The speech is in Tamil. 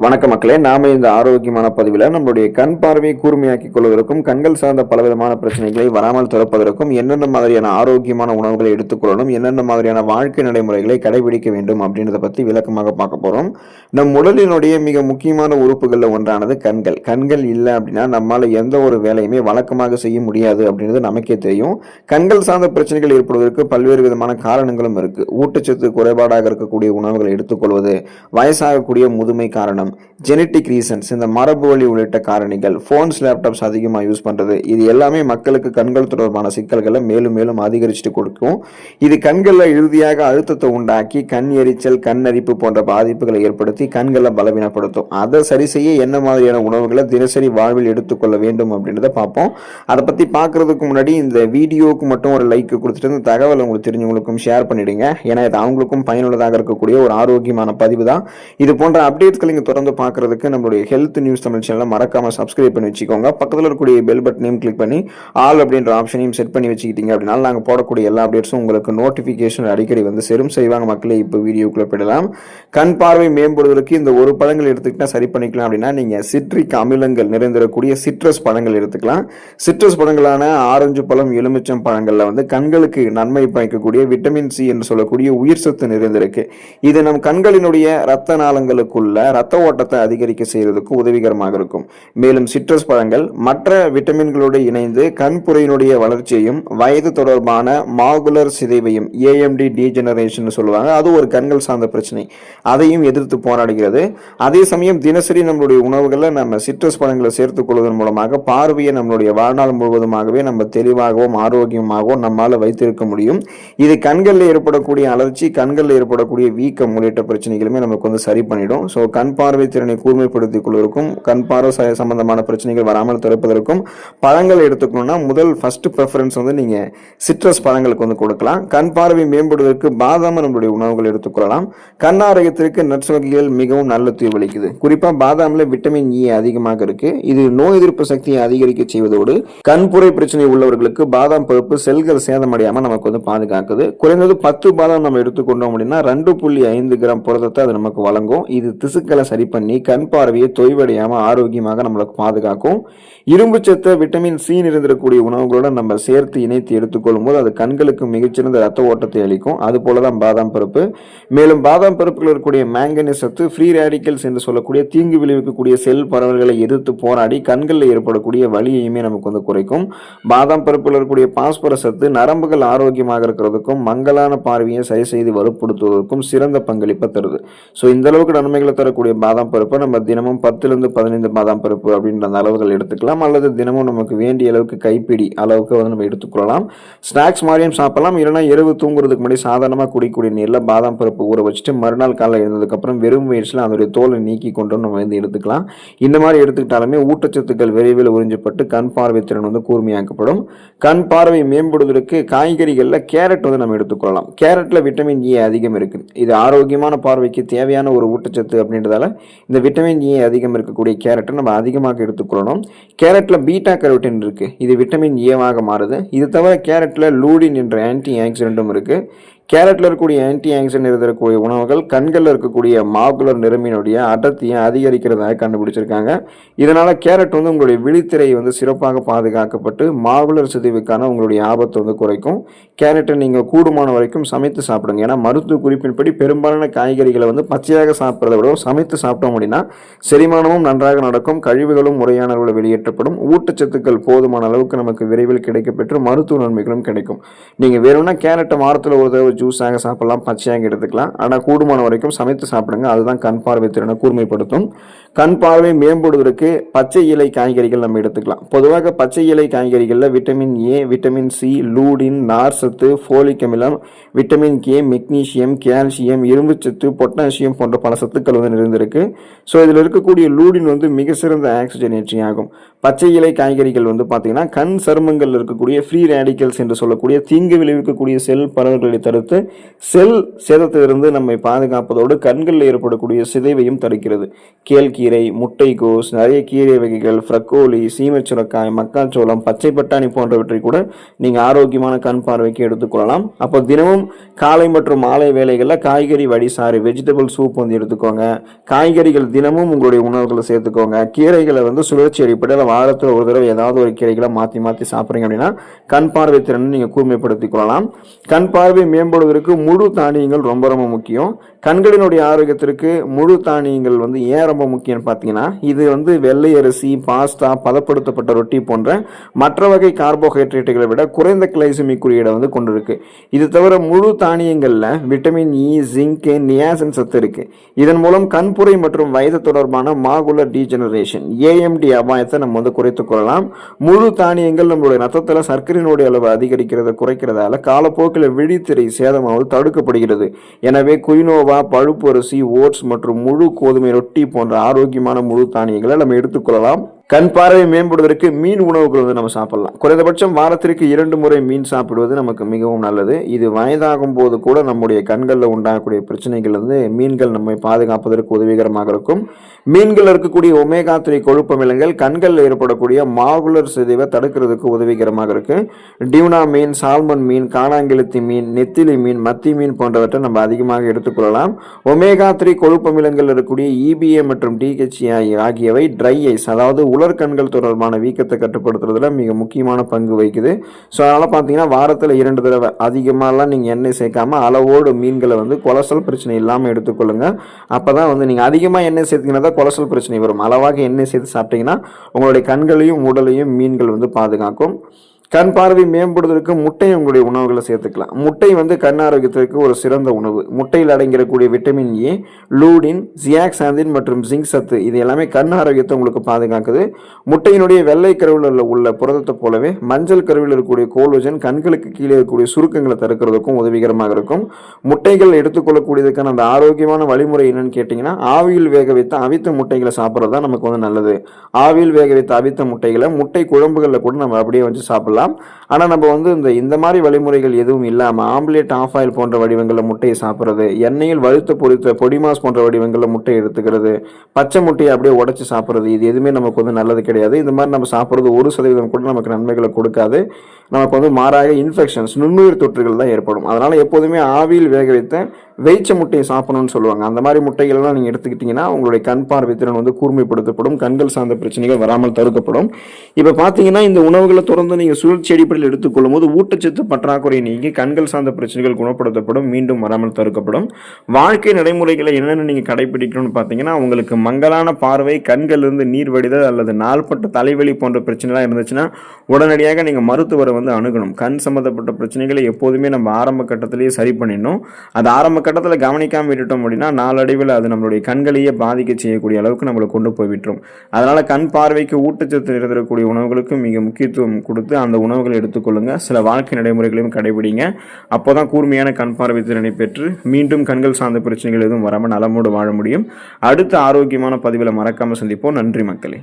வணக்க மக்களே நாம இந்த ஆரோக்கியமான பதிவில் நம்மளுடைய கண் பார்வையை கூர்மையாக்கிக் கொள்வதற்கும் கண்கள் சார்ந்த பலவிதமான பிரச்சனைகளை வராமல் தடுப்பதற்கும் என்னென்ன மாதிரியான ஆரோக்கியமான உணவுகளை எடுத்துக்கொள்ளணும் என்னென்ன மாதிரியான வாழ்க்கை நடைமுறைகளை கடைபிடிக்க வேண்டும் அப்படின்றத பற்றி விளக்கமாக பார்க்க போகிறோம் நம் உடலினுடைய மிக முக்கியமான உறுப்புகளில் ஒன்றானது கண்கள். கண்கள் இல்லை அப்படின்னா நம்மால் எந்த ஒரு வேலையுமே வழக்கமாக செய்ய முடியாது அப்படின்றது நமக்கே தெரியும். கண்கள் சார்ந்த பிரச்சனைகள் ஏற்படுவதற்கு பல்வேறு விதமான காரணங்களும் இருக்குது ஊட்டச்சத்து குறைபாடாக இருக்கக்கூடிய உணவுகளை எடுத்துக்கொள்வது வயசாகக்கூடிய முதுமை காரணம் ஜெனட்டிக் ரீசன்ஸ் இந்த மரபு வழி உள்ளிட்ட காரணிகள் ஃபோன்ஸ் லேப்டாப்ஸ் அதிகமாக யூஸ் பண்ணுறது இது எல்லாமே மக்களுக்கு கண்கள் தொடர்பான சிக்கல்களை மேலும் மேலும் அதிகரிச்சுட்டு கொடுக்கும். இது கண்களில் இறுதியாக அழுத்தத்தை உண்டாக்கி கண் எரிச்சல் கண் அரிப்பு போன்ற பாதிப்புகளை ஏற்படுத்தி கண்களை பலவீனப்படுத்தும். அதை சரி செய்ய என்ன மாதிரியான உணவுகளை தினசரி வாழ்வில் எடுத்துக்கொள்ள வேண்டும் அப்படின்றத பார்ப்போம். அதை பற்றி பார்க்குறதுக்கு முன்னாடி இந்த வீடியோவுக்கு மட்டும் ஒரு லைக் கொடுத்துட்டு இந்த தகவல் உங்களுக்கு தெரிஞ்சவங்களுக்கும் ஷேர் பண்ணிடுங்க. ஏன்னா இது அவங்களுக்கும் பயனுள்ளதாக இருக்கக்கூடிய ஒரு ஆரோக்கியமான பதிவு தான். இது போன்ற அப்டேட்ஸ்களை நீங்கள் தொடர்ந்து பார்க்கறதுக்கு நம்மளுடைய ஹெல்த் நியூஸ் தமிழ் சேனலை மறக்காம சப்ஸ்கிரைப் பண்ணி வச்சுக்கோங்க. பக்கத்தில் இருக்கக்கூடிய பெல் பட்டனையும் கிளிக் பண்ணி ஆல் அப்படின்ற ஆப்ஷனையும் செட் பண்ணி வச்சுக்கிட்டீங்க அப்படின்னா நாங்கள் போடக்கூடிய எல்லா அப்டேட்ஸும் உங்களுக்கு நோட்டிஃபிகேஷன் அடிக்கடி வந்து சேரும். செய்வாங்க மக்களே இப்போ வீடியோக்குள்ளே போயிடலாம். கண் பார்வை மேம்படுவதற்கு இந்த ஒரு பழங்கள் எடுத்துக்கிட்டால் சரி பண்ணிக்கலாம் அப்படின்னா நீங்கள் சிட்ரிக் அமிலங்கள் நிறைந்திருக்கக்கூடிய சிட்ரஸ் பழங்கள் எடுத்துக்கலாம். சிட்ரஸ் பழங்களான ஆரஞ்சு பழம் எலுமிச்சம் பழங்களில் வந்து கண்களுக்கு நன்மை பயக்கக்கூடிய விட்டமின் சி என்று சொல்லக்கூடிய உயிர் சத்து நிறைந்திருக்கு. இது நம் கண்களினுடைய ரத்த நாளங்களுக்குள்ள ரத்த ஓட்டத்தை அதிகரிக்க செய்யறதுக்கு உதவிகரமாக இருக்கும். மேலும் சிட்ரஸ் பழங்கள் மற்ற விட்டமின்களோடு இணைந்து கண்புறையினுடைய வளர்ச்சியையும் வயது தொடர்பான மாகுலர் சிதைவையும் ஏஎம்டி டீஜெனரேஷன் சொல்லுவாங்க. அது ஒரு கண்கள் சார்ந்த பிரச்சனை. அதையும் எதிர்த்து போராடுகிறது. அதே சமயம் தினசரி நம்மளுடைய உணவுகளில் நம்ம சிட்ரஸ் பழங்களை சேர்த்துக் கொள்வதன் மூலமாக பார்வையை நம்மளுடைய வாழ்நாள் முழுவதுமாகவே நம்ம தெளிவாகவும் ஆரோக்கியமாகவும் நம்மால் வைத்திருக்க முடியும். இது கண்களில் ஏற்படக்கூடிய அலர்ச்சி கண்களில் ஏற்படக்கூடிய வீக்கம் உள்ளிட்ட பிரச்சனைகளுமே நமக்கு வந்து சரி பண்ணிடும். ஸோ கண் பார்வை திறனை கூர்மைப்படுத்திக் கொள்வதற்கும் கண் பார்வை சம்பந்தமான பிரச்சனைகள் வராமல் தடுப்பதற்கும் பழங்கள் எடுத்துக்கணும்னா முதல் ஃபர்ஸ்ட் ப்ரெஃபரன்ஸ் வந்து நீங்கள் சிட்ரஸ் பழங்களுக்கு வந்து கொடுக்கலாம். கண் பார்வை மேம்படுவதற்கு பாதாம் நம்மளுடைய உணவுகள் எடுத்துக்கொள்ளலாம் கண் ஆரோக்கியத்திற்கு நட்ஸ் வகைகள் மிகவும் நல்ல தீர்வளிக்குது குறிப்பாக பாதாமில் விட்டமின் இ e அதிகமாக இருக்கு. இது நோய் எதிர்ப்பு சக்தியை அதிகரிக்க செய்வதோடு கண்புரை பிரச்சனை உள்ளவர்களுக்கு பாதாம் பருப்பு செல்கள் சேதமடையாம நமக்கு வந்து பாதுகாக்குது. குறைந்தது பத்து பாதாம் நம்ம எடுத்துக்கொண்டோம் அப்படின்னா ரெண்டு புள்ளி ஐந்து கிராம் புரதத்தை அது நமக்கு வழங்கும். இது திசுக்களை சரி சரி பண்ணி கண் பார்வையை தொய்வடையாமல் ஆரோக்கியமாக நம்மளுக்கு பாதுகாக்கும். இரும்பு சத்து விட்டமின் சி இருந்திருக்கக்கூடிய உணவுகளோட நம்ம சேர்த்து இணைத்து எடுத்துக்கொள்ளும் போது அது கண்களுக்கு மிகச்சிறந்த ரத்த ஓட்டத்தை அளிக்கும். அது போலதான் பாதாம் பருப்பு. மேலும் பாதாம் பருப்புகள் இருக்கக்கூடிய மேங்கனீஸ் சத்து ஃப்ரீ ரேடிக்கல்ஸ் என்று சொல்லக்கூடிய தீங்கு விளைவிக்கக்கூடிய செல் பரவல்களை எதிர்த்து போராடி கண்களில் ஏற்படக்கூடிய வலியையுமே நமக்கு வந்து குறைக்கும். பாதாம் பருப்பில் இருக்கக்கூடிய பாஸ்பரஸ் சத்து நரம்புகள் ஆரோக்கியமாக இருக்கிறதுக்கும் மங்கலான பார்வையை சரி செய்து வலுப்படுத்துவதற்கும் சிறந்த பங்களிப்பை தருது. ஸோ இந்த அளவுக்கு நன்மைகளை தரக்கூடிய பாதாம் பருப்பை நம்ம தினமும் பத்துலேருந்து பதினைந்து பாதாம் பருப்பு அப்படின்ற அந்த அளவுகள் எடுத்துக்கலாம். அல்லது தினமும் நமக்கு வேண்டிய அளவுக்கு கைப்பிடி அளவுக்கு வந்து நம்ம எடுத்துக்கொள்ளலாம். ஸ்நாக்ஸ் மாதிரியும் சாப்பிடலாம். இல்லைன்னா இரவு தூங்குறதுக்கு முன்னாடி சாதாரணமாக குடிக்கக்கூடிய நீரில் பாதாம் பருப்பு ஊற வச்சுட்டு மறுநாள் காலையில் எழுந்ததுக்கப்புறம் வெறும் வயிற்றில் அதனுடைய தோலை நீக்கி கொண்டு நம்ம வந்து எடுத்துக்கலாம். இந்த மாதிரி எடுத்துக்கிட்டாலுமே ஊட்டச்சத்துக்கள் விரைவில் உறிஞ்சப்பட்டு கண் பார்வை திறன் வந்து கூர்மையாக்கப்படும். கண் பார்வை மேம்படுவதற்கு காய்கறிகளில் கேரட் வந்து நம்ம எடுத்துக்கொள்ளலாம். கேரட்டில் விட்டமின் ஏ அதிகம் இருக்குது இது ஆரோக்கியமான பார்வைக்கு தேவையான ஒரு ஊட்டச்சத்து அப்படின்றதால இந்த விட்டமின் ஏ e அதிகம் இருக்கக்கூடிய கேரட்டை நம்ம அதிகமாக எடுத்துக்கொள்ளணும். கேரட்டில் பீட்டா கரோட்டின் இருக்குது இது விட்டமின் ஏவாக e மாறுது. இது தவிர கேரட்டில் லூடின் என்ற ஆன்டி ஆக்சிடென்ட்டும் இருக்குது கேரட்டில் இருக்கக்கூடிய ஆன்டி ஆக்சிடென்ட் இருக்கக்கூடிய உணவுகள் கண்களில் இருக்கக்கூடிய மாகுலர் நிறமினுடைய அடர்த்தியை அதிகரிக்கிறதாக கண்டுபிடிச்சிருக்காங்க. இதனால் கேரட் வந்து உங்களுடைய விழித்திரையை வந்து சிறப்பாக பாதுகாக்கப்பட்டு மாகுலர் சிதைவுக்கான உங்களுடைய ஆபத்தை வந்து குறைக்கும். கேரட்டை நீங்கள் கூடுமான வரைக்கும் சமைத்து சாப்பிடுங்க. ஏன்னா மருத்துவ குறிப்பின்படி பெரும்பாலான காய்கறிகளை வந்து பச்சையாக சாப்பிட்றத விட சமைத்து சாப்பிட்டோம் அப்படின்னா செரிமானமும் நன்றாக நடக்கும் கழிவுகளும் முறையான அளவில் வெளியேற்றப்படும் ஊட்டச்சத்துக்கள் போதுமான அளவுக்கு நமக்கு விரைவில் கிடைக்கப்பெற்று மருத்துவ நன்மைகளும் கிடைக்கும். நீங்கள் வேணும்னா கேரட்டை வாரத்தில் ஒரு தடவை ஜூஸாக சாப்பிடலாம் பச்சையாக எடுத்துக்கலாம். ஆனால் கூடுமான வரைக்கும் சமைத்து சாப்பிடுங்க. அதுதான் கண் பார்வை திறனை கூர்மைப்படுத்தும். கண் பார்வை மேம்படுவதற்கு பச்சை இலை காய்கறிகள் நம்ம எடுத்துக்கலாம். பொதுவாக பச்சை இலை காய்கறிகளில் vitamin A vitamin C lutein நார் சத்து ஃபோலிக் அமிலம் விட்டமின் கே மெக்னீசியம் கால்சியம் இரும்புச்சத்து பொட்டாசியம் போன்ற பல சத்துக்கள் வந்து நிறைந்திருக்கு. ஸோ இதில் இருக்கக்கூடிய லூடின் வந்து மிக சிறந்த ஆக்சிஜனேற்றி ஆகும் பச்சை இலை காய்கறிகள் வந்து பார்த்தீங்கன்னா கண் சருமங்கள் இருக்கக்கூடிய ஃப்ரீ ரேடிக்கல்ஸ் என்று சொல்லக்கூடிய தீங்கு விளைவிக்கக்கூடிய செல் பரவல்களை தடுத்து செல் சேதத்திலிருந்து நம்மை பாதுகாப்பதோடு கண்களில் ஏற்படக்கூடிய சிதைவையும் தடுக்கிறது. கேழ்கீரை முட்டைக்கோஸ் நிறைய கீரை வகைகள் ஃப்ரக்கோலி சீமச்சுரக்காய் மக்காச்சோளம் பச்சை பட்டாணி போன்றவற்றை கூட நீங்கள் ஆரோக்கியமான கண் பார்வைக்கு எடுத்துக்கொள்ளலாம் அப்போ தினமும் காலை மற்றும் மாலை வேலைகளில் காய்கறி வடிசாறு வெஜிடபிள் சூப் வந்து எடுத்துக்கோங்க. காய்கறிகள் தினமும் உங்களுடைய உணவுகளை சேர்த்துக்கோங்க. கீரைகளை வந்து சுழற்சி அடிப்படையில் வாரத்தில் ஒரு தடவை ஏதாவது ஒரு கீரைகளை மாற்றி மாற்றி சாப்பிட்றீங்க அப்படின்னா கண் பார்வை திறனை நீங்கள் கூர்மைப்படுத்திக் கொள்ளலாம். கண் பார்வை மேம்படுவதற்கு முழு தானியங்கள் ரொம்ப ரொம்ப முக்கியம். கண்களினுடைய ஆரோக்கியத்திற்கு முழு தானியங்கள் வந்து ஏன் ரொம்ப முக்கியம்னு பார்த்தீங்கன்னா இது வந்து வெள்ளை அரிசி பாஸ்தா பதப்படுத்தப்பட்ட ரொட்டி போன்ற மற்ற வகை கார்போஹைட்ரேட்டுகளை விட குறைந்த கிளைசமிக் குறியீடை வந்து கொண்டிருக்கு. இது தவிர முழு தானியங்களில் விட்டமின் இ ஜிங்க் நியாசன் சத்து இருக்கு. இதன் மூலம் கண்புரை மற்றும் வயது தொடர்பான மாகுலர் டீஜெனரேஷன் ஏஎம்டி அபாயத்தை நம்ம வந்து குறைத்துக் கொள்ளலாம். முழு தானியங்கள் நம்மளுடைய ரத்தத்தில் சர்க்கரையினுடைய அளவு அதிகரிக்கிறத குறைக்கிறதால காலப்போக்கில் விழித்திரை சேதமாவது தடுக்கப்படுகிறது. எனவே குயினோவா பழுப்பு அரிசி ஓட்ஸ் மற்றும் முழு கோதுமை ரொட்டி போன்ற ஆரோக்கியமான முழு தானியங்களை நம்ம எடுத்துக்கொள்ளலாம் கண் பார்வை மேம்படுவதற்கு மீன் உணவுகள் வந்து நம்ம சாப்பிடலாம். குறைந்தபட்சம் வாரத்திற்கு இரண்டு முறை மீன் சாப்பிடுவது நமக்கு மிகவும் நல்லது. இது வயதாகும் போது கூட நம்முடைய கண்களில் உண்டாகக்கூடிய பிரச்சனைகள் வந்து மீன்கள் நம்மை பாதுகாப்பதற்கு உதவிகரமாக இருக்கும். மீன்கள் இருக்கக்கூடிய ஒமேகா த்ரீ கொழுப்பமிலங்கள் கண்களில் ஏற்படக்கூடிய மாகுலர் சிதைவை தடுக்கிறதுக்கு உதவிகரமாக இருக்கு. டியூனா மீன் சால்மன் மீன் காணாங்கெழுத்தி மீன் நெத்திலி மீன் மத்தி மீன் போன்றவற்றை நம்ம அதிகமாக எடுத்துக்கொள்ளலாம் ஒமேகா த்ரீ கொழுப்பமிலங்கள் இருக்கக்கூடிய இபிஏ மற்றும் டிஹெச்ஏ ஆகியவை ட்ரை ஐஸ் அதாவது உலர் கண்கள் தொடர்பான வீக்கத்தை கட்டுப்படுத்துறதுல மிக முக்கியமான பங்கு வகிக்குது. ஸோ அதனால் பார்த்தீங்கன்னா வாரத்தில் இரண்டு தடவை அதிகமாகலாம் நீங்கள் எண்ணெய் சேர்க்காம அளவோடு மீன்களை வந்து கொலஸ்ட்ரால் பிரச்சனை இல்லாமல் எடுத்துக்கொள்ளுங்க. அப்போ தான் வந்து நீங்கள் அதிகமாக எண்ணெய் சேர்த்தீங்கன்னா தான் கொலஸ்ட்ரால் பிரச்சனை வரும். அளவாக எண்ணெய் சேர்த்து சாப்பிட்டீங்கன்னா உங்களுடைய கண்களையும் உடலையும் மீன்கள் வந்து பாதுகாக்கும். கண் பார்வை மேம்படுவதற்கு முட்டை உங்களுடைய உணவுகளை சேர்த்துக்கலாம். முட்டை வந்து கண் ஆரோக்கியத்திற்கு ஒரு சிறந்த உணவு. முட்டையில் அடங்கிடக்கூடிய விட்டமின் ஏ லூடின் ஜியாக்சாந்தின் மற்றும் ஜிங்க் சத்து. இது எல்லாமே கண் ஆரோக்கியத்தை உங்களுக்கு பாதுகாக்குது. முட்டையினுடைய வெள்ளை கருவில் உள்ள புரதத்தை போலவே மஞ்சள் கருவில் இருக்கக்கூடிய கோலோஜன் கண்களுக்கு கீழே இருக்கக்கூடிய சுருக்கங்களை தடுக்கிறதுக்கும் உதவிகரமாக இருக்கும். முட்டைகள் எடுத்துக்கொள்ளக்கூடியதுக்கான அந்த ஆரோக்கியமான வழிமுறை என்னன்னு கேட்டிங்கன்னா ஆவியில் வேக வைத்த அவித்த முட்டைகளை சாப்பிட்றது தான் நமக்கு வந்து நல்லது. ஆவியில் வேக வைத்த அவித்த முட்டைகளை முட்டை குழம்புகளில் கூட நம்ம அப்படியே வச்சு சாப்பிடலாம். ஆனால் நம்ம வந்து இந்த இந்த மாதிரி வழிமுறைகள் எதுவும் இல்லாமல் ஆம்லேட் ஆஃப் ஆயில் போன்ற வடிவங்களில் முட்டையை சாப்பிட்றது எண்ணெயில் வறுத்த பொடித்த பொடிமாஸ் போன்ற வடிவங்களில் முட்டை எடுத்துக்கிறது பச்சை முட்டையை அப்படியே உடச்சி சாப்பிட்றது இது எதுவுமே நமக்கு வந்து நல்லது கிடையாது. இந்த மாதிரி நம்ம சாப்பிட்றது ஒரு சதவீதம் கூட நமக்கு நன்மைகளை கொடுக்காது. நமக்கு வந்து மாறாக இன்ஃபெக்ஷன்ஸ் நுண்ணுயிர் தொற்றுகள் தான் ஏற்படும். அதனால் எப்போதுமே ஆவியில் வேக வைத்த வெயிச்ச முட்டையை சாப்பிடணும்னு சொல்லுவாங்க. அந்த மாதிரி முட்டைகள்லாம் நீங்கள் எடுத்துக்கிட்டிங்கன்னா உங்களுடைய கண் பார்வை திறன் வந்து கூர்மைப்படுத்தப்படும் கண்கள் சார்ந்த பிரச்சனைகள் வராமல் தடுக்கப்படும். இப்போ பார்த்தீங்கன்னா இந்த உணவுகளை தொடர்ந்து நீங்கள் சுழற்சி அடிப்படையில் எடுத்துக்கொள்ளும் போது ஊட்டச்சத்து பற்றாக்குறை நீங்கி கண்கள் சார்ந்த பிரச்சனைகள் குணப்படுத்தப்படும் மீண்டும் வராமல் தடுக்கப்படும். வாழ்க்கை நடைமுறைகளை என்னென்ன நீங்கள் கடைபிடிக்கணும்னு பார்த்தீங்கன்னா உங்களுக்கு மங்கலான பார்வை கண்களிலிருந்து நீர் வடிதல் அல்லது நாள்பட்ட தலைவலி போன்ற பிரச்சனைலாம் இருந்துச்சுன்னா உடனடியாக நீங்கள் மருத்துவரை வந்து அணுகணும். கண் சம்மந்தப்பட்ட பிரச்சனைகளை எப்போதுமே நம்ம ஆரம்ப கட்டத்திலேயே சரி பண்ணிடணும். அது ஆரம்ப கட்டத்தில் கவனிக்காமல் விட்டுட்டோம் அப்படின்னா நாளடைவில் அது நம்மளுடைய கண்களையே பாதிக்க செய்யக்கூடிய அளவுக்கு நம்மளை கொண்டு போய் விட்டுரும். அதனால் கண் பார்வைக்கு ஊட்டச்சத்து நிறுத்தக்கூடிய உணவுகளுக்கு மிக முக்கியத்துவம் கொடுத்து அந்த உணவுகளை எடுத்துக்கொள்ளுங்கள் சில வாழ்க்கை நடைமுறைகளையும் கடைபிடிங்க. அப்போ தான் கூர்மையான கண் பார்வை திறனை பெற்று மீண்டும் கண்கள் சார்ந்த பிரச்சனைகள் எதுவும் வராமல் நலமோடு வாழ முடியும். அடுத்த ஆரோக்கியமான பதிவில் மறக்காமல் சந்திப்போம். நன்றி மக்களே.